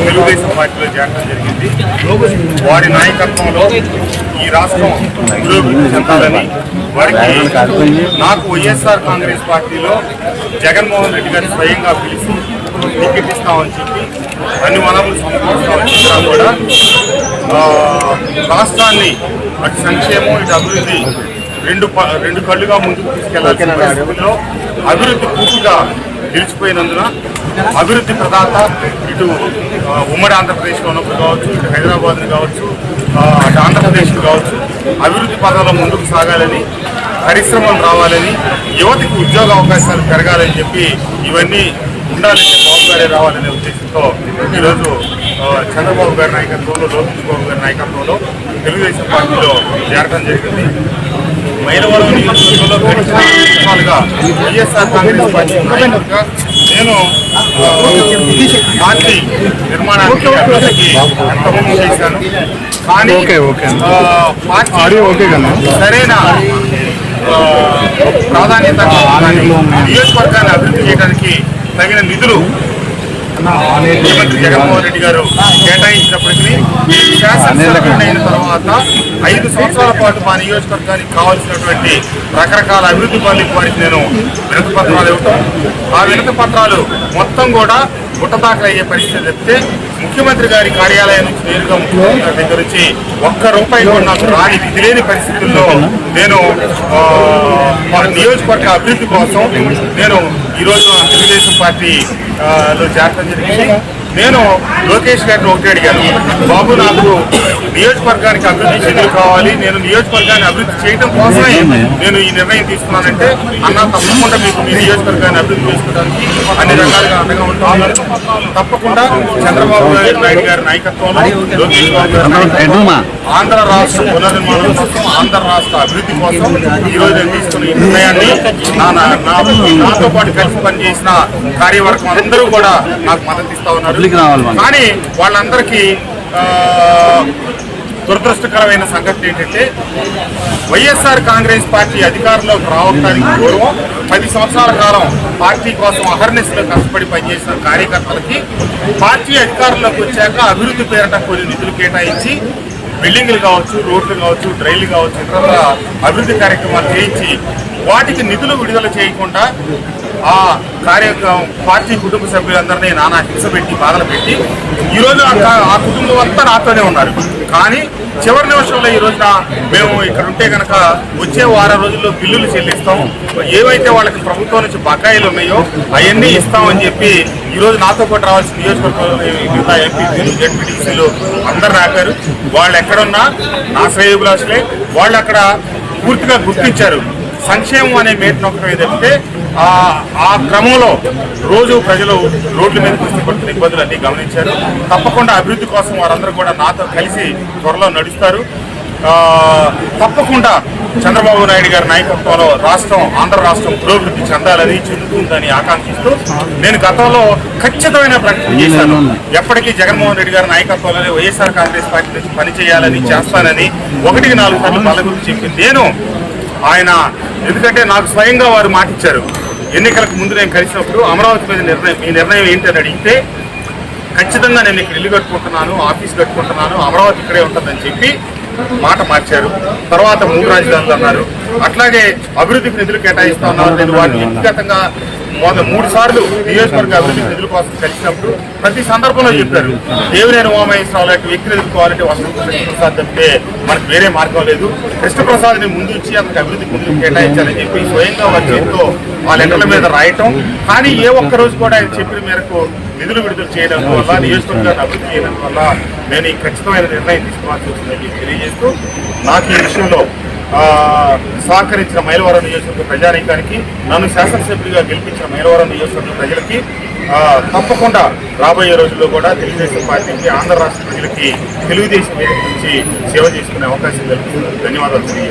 తెలుగుదేశం పార్టీలో చేరడం జరిగింది. వారి నాయకత్వంలో ఈ రాష్ట్రం పురోభివృద్ధి చెందాలని వారికి నాకు వైఎస్ఆర్ కాంగ్రెస్ పార్టీలో జగన్మోహన్ రెడ్డి గారిని స్వయంగా పిలిచి టికెట్ ఇస్తామని చెప్పి అన్ని వనరులు సమకూరుస్తామని చెప్పినా కూడా రాష్ట్రాన్ని అటు సంక్షేమం ఇటు అభివృద్ధి రెండు ప- రెండు కళ్ళుగా ముందుకు తీసుకెళ్ళాల్సిన పరిస్థితుల్లో అభివృద్ధి పూర్తిగా నిలిచిపోయినందున అభివృద్ధి ప్రదాత ఇటు ఉమ్మడి ఆంధ్రప్రదేశ్లో ఉన్నప్పుడు కావచ్చు ఇటు హైదరాబాద్ని కావచ్చు అటు ఆంధ్రప్రదేశ్ కావచ్చు అభివృద్ధి పదంలో ముందుకు సాగాలని పరిశ్రమలు రావాలని యువతకి ఉద్యోగ అవకాశాలు పెరగాలని చెప్పి ఇవన్నీ ఉండాలంటే బాబు గారే రావాలనే ఉద్దేశంతో ఈరోజు చంద్రబాబు గారి నాయకత్వంలో లోకేష్ బాబు గారి నాయకత్వంలో తెలుగుదేశం పార్టీలో చేరడం జరిగింది. మైలవరం నియోజకవర్గంలో వైఎస్ఆర్ కాంగ్రెస్ పార్టీ నాయకుడిగా నేను ఆ, పార్టీ నిర్మాణానికి అభివృద్ధికి చేశాను. కానీ పార్టీ? సరైన ప్రాధాన్యత నియోజకవర్గాన్ని అభివృద్ధి చేయడానికి తగిన నిధులు ముఖ్యమంత్రి జగన్మోహన్ రెడ్డి గారు కేటాయించినప్పటికీ తర్వాత ఐదు సంవత్సరాల పాటు మా నియోజకవర్గానికి కావాల్సినటువంటి రకరకాల అభివృద్ధి పనులకు వారికి నేను వినతి పత్రాలు ఇవ్వటం. ఆ వినతి పత్రాలు మొత్తం కూడా గుట్టదాఖలు అయ్యే పరిస్థితి చెప్తే ముఖ్యమంత్రి గారి కార్యాలయం నుంచి నేరుగా ముఖ్యమంత్రి గారి దగ్గర నుంచి ఒక్క రూపాయి కూడా నాకు రాని విధి లేని పరిస్థితుల్లో నేను ఆ, మా నియోజకవర్గ అభివృద్ధి కోసం నేను ఈరోజు తెలుగుదేశం పార్టీ లో చేరడం జరిగింది. నేను లోకేష్ గారిని ఒకటి అడిగాను. బాబు నాకు నియోజకవర్గానికి అభివృద్ధి చెందులు కావాలి. నేను నియోజకవర్గాన్ని అభివృద్ధి చేయడం కోసమే నేను ఈ నిర్ణయం తీసుకున్నానంటే అన్న తప్పకుండా మీకు మీ నియోజకవర్గాన్ని అభివృద్ధి చేసుకోవడానికి అన్ని రకాలుగా అండగా ఉంటాను. తప్పకుండా చంద్రబాబు నాయుడు గారి నాయకత్వంలో లోకేష్ బాబు గారి నాయకత్వంలో ఆంధ్ర రాష్ట్ర పునర్నిర్మాణం కోసం ఆంధ్ర రాష్ట్ర అభివృద్ధి కోసం ఈ నేను తీసుకున్న ఈ నిర్ణయాన్ని నాతో పాటు కలిసి పనిచేసిన కార్యవర్గం అందరూ కూడా నాకు మద్దతు ఇస్తా ఉన్నారు. కానీ వాళ్ళందరికీ దురదృష్టకరమైన సంగతి ఏంటంటే వైఎస్ఆర్ కాంగ్రెస్ పార్టీ అధికారంలోకి రావడానికి పూర్వం పది సంవత్సరాల కాలం పార్టీ కోసం అహర్నిశలో కష్టపడి పనిచేసిన కార్యకర్తలకి పార్టీ అధికారంలోకి వచ్చాక అభివృద్ధి పేరట కొన్ని నిధులు కేటాయించి బిల్డింగ్లు కావచ్చు రోడ్లు కావచ్చు డ్రైన్లు కావచ్చు ఇతర అభివృద్ధి కార్యక్రమాలు చేయించి వాటికి నిధులు విడుదల చేయకుండా ఆ కార్యక్రమం పార్టీ కుటుంబ సభ్యులందరినీ నానా హింస పెట్టి బాధలు పెట్టి ఈరోజు ఆ ఆ కుటుంబం అంతా నాతోనే ఉన్నారు. కానీ చివరి నిమిషంలో ఈ రోజున మేము ఇక్కడ ఉంటే కనుక వచ్చే వారం రోజుల్లో బిల్లులు చెల్లిస్తాం. ఏవైతే వాళ్ళకి ప్రభుత్వం నుంచి బకాయిలు ఉన్నాయో అవన్నీ ఇస్తామని చెప్పి ఈరోజు నాతో పాటు రావాల్సిన నియోజకవర్గంలోని మిగతా ఎంపీలు జడ్పీటీసీలు అందరు రాపారు. వాళ్ళు ఎక్కడున్నా నా శ్రేయభిలాషులే వాళ్ళు అక్కడ పూర్తిగా గుర్తించారు. సంక్షేమం అనే మేటను ఒకటి ఏదంటే ఆ క్రమంలో రోజు ప్రజలు రోడ్ల మీద కుస్తీ ఇబ్బందులు అన్ని గమనించారు. తప్పకుండా అభివృద్ధి కోసం వారందరూ కూడా నాతో కలిసి త్వరలో నడుస్తారు. తప్పకుండా చంద్రబాబు నాయుడు గారి నాయకత్వంలో రాష్ట్రం ఆంధ్ర రాష్ట్రం పురోభివృద్ధి చెందాలని చెందుతుందని ఆకాంక్షిస్తూ నేను గతంలో ఖచ్చితమైన ప్రకటన చేశాను. ఎప్పటికీ జగన్మోహన్ రెడ్డి గారి నాయకత్వంలోనే వైఎస్ఆర్ కాంగ్రెస్ పార్టీ నుంచి పనిచేయాలని చేస్తానని ఒకటికి నాలుగు సార్లు పళ్ళ గురించి చెప్పింది. నేను ఆయన ఎందుకంటే నాకు స్వయంగా వారు మాటిచ్చారు. ఎన్నికలకు ముందు నేను కలిసినప్పుడు అమరావతి మీద నిర్ణయం ఈ నిర్ణయం ఏంటని అడిగితే ఖచ్చితంగా నేను ఇక్కడ ఇల్లు కట్టుకుంటున్నాను ఆఫీస్ కట్టుకుంటున్నాను అమరావతి ఇక్కడే ఉంటుందని చెప్పి మాట మార్చారు. తర్వాత మూడు రాజధానులు అన్నారు. అట్లాగే అభివృద్ధికి నిధులు కేటాయిస్తా ఉన్నారు నేను వారిని వ్యక్తిగతంగా మొన్న మూడు సార్లు నియోజకవర్గ అభివృద్ధి నిధుల కోసం కలిసినప్పుడు ప్రతి సందర్భంలో చెప్పారు. దేవినేని ఉమామహేశ్వరరావు లాంటి వ్యక్తిని ఎదుర్కోవాలంటే వసంత కృష్ణప్రసాద్ తప్పితే మనకు వేరే మార్గం లేదు. కృష్ణప్రసాద్ని ముందు ఇచ్చి అతనికి అభివృద్ధికి నిధులు కేటాయించాలని చెప్పి స్వయంగా వారి చేతితో ఆ లెటర్ల మీద రాయటం. కానీ ఏ ఒక్క రోజు కూడా ఆయన చెప్పిన మేరకు నిధులు విడుదల చేయడం వల్ల నియోజకవర్గాన్ని అభివృద్ధి చేయడం వల్ల నేను ఈ ఖచ్చితమైన నిర్ణయం తీసుకోవాల్సి వస్తుందని తెలియజేస్తూ నాకు ఈ విషయంలో సహకరించిన మైలవరం నియోజకవర్గ ప్రజానీకానికి నన్ను శాసనసభ్యుడిగా గెలిపించిన మైలవరం నియోజకవర్గ ప్రజలకి తప్పకుండా రాబోయే రోజుల్లో కూడా తెలుగుదేశం పార్టీకి ఆంధ్ర రాష్ట్ర ప్రజలకి తెలుగుదేశం వేదిక నుంచి సేవ చేసుకునే అవకాశం కల్పిస్తుంది ధన్యవాదాలు